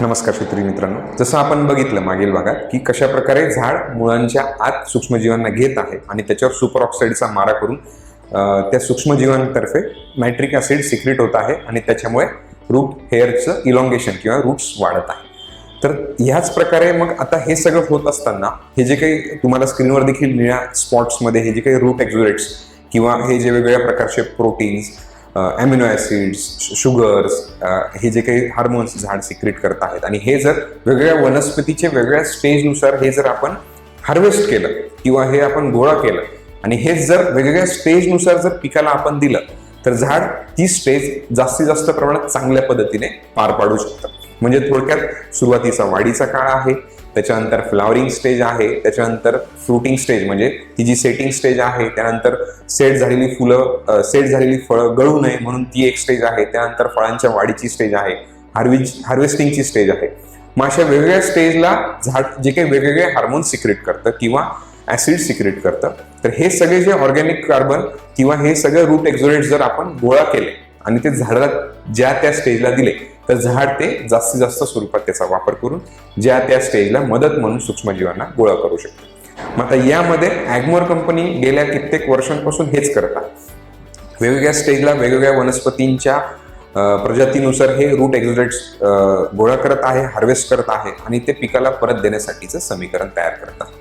नमस्कार शेतकरी मित्रांनो. जसं आपण बघितलं मागील भागात की कशा प्रकारे झाड मुळांच्या आत सूक्ष्मजीवांना घेत आहे आणि त्याच्यावर सुपर ऑक्साईडचा मारा करून त्या सूक्ष्मजीवांतर्फे नायट्रिक ॲसिड सिक्रेट होत आहे आणि त्याच्यामुळे रूट हेअरचं इलॉंगेशन किंवा रूट्स वाढत आहे. तर ह्याच प्रकारे मग आता हे सगळं होत असताना हे जे काही तुम्हाला स्क्रीनवर देखील निळ्या स्पॉट्समध्ये हे जे काही रूट एक्झुरेट्स किंवा हे जे वेगवेगळ्या प्रकारचे प्रोटीन्स अमिनो ॲसिड्स शुगर्स हे जे काही हार्मोन्स झाड सिक्रेट करत आहेत. आणि हे जर वेगळ्या वनस्पतीचे वेगळ्या स्टेजनुसार हे जर आपण हार्वेस्ट केलं किंवा हे आपण गोळा केलं आणि हेच जर वेगवेगळ्या स्टेजनुसार जर पिकाला आपण दिलं तर झाड ती स्टेज जास्तीत जास्त प्रमाणात चांगल्या पद्धतीने पार पाडू शकतं. म्हणजे थोडक्यात सुरुवातीचा वाढीचा काळ आहे त्याच्यानंतर फ्लावरिंग स्टेज आहे त्याच्यानंतर फ्रुटिंग स्टेज म्हणजे ती जी सेटिंग स्टेज आहे त्यानंतर सेट झालेली फुलं सेट झालेली फळं गळू नये म्हणून ती एक स्टेज आहे त्यानंतर फळांच्या वाढीची स्टेज आहे हार्विज हार्वेस्टिंगची स्टेज आहे. मग अशा वेगवेगळ्या स्टेजला झाड जे काही वेगवेगळे हार्मोन सिक्रेट करतं किंवा ऍसिड सिक्रेट करतं तर हे सगळे जे ऑर्गॅनिक कार्बन किंवा हे सगळे रूट एक्झोरेट जर आपण गोळा केले आणि ते झाडाला ज्या त्या स्टेजला दिले तर झाड ते जास्तीत जास्त स्वरूपात त्याचा वापर करून ज्या त्या स्टेजला मदत म्हणून सूक्ष्मजीवांना गोळा करू शकतो. मग आता यामध्ये ॲग्मोर कंपनी गेल्या कित्येक वर्षांपासून हेच करत आहे. वेगवेगळ्या स्टेजला वेगवेगळ्या वनस्पतींच्या प्रजातीनुसार हे रूट एक्झोडेट्स गोळा करत आहे हार्वेस्ट करत आहे आणि ते पिकाला परत देण्यासाठीचं समीकरण तयार करत आहे.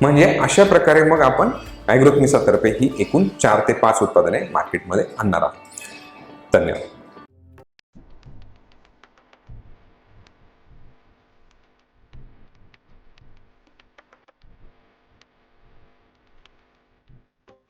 म्हणजे अशा प्रकारे मग आपण ॲग्रोक्मिसातर्फे ही एकूण चार ते पाच उत्पादने मार्केटमध्ये आणणार आहोत. धन्यवाद.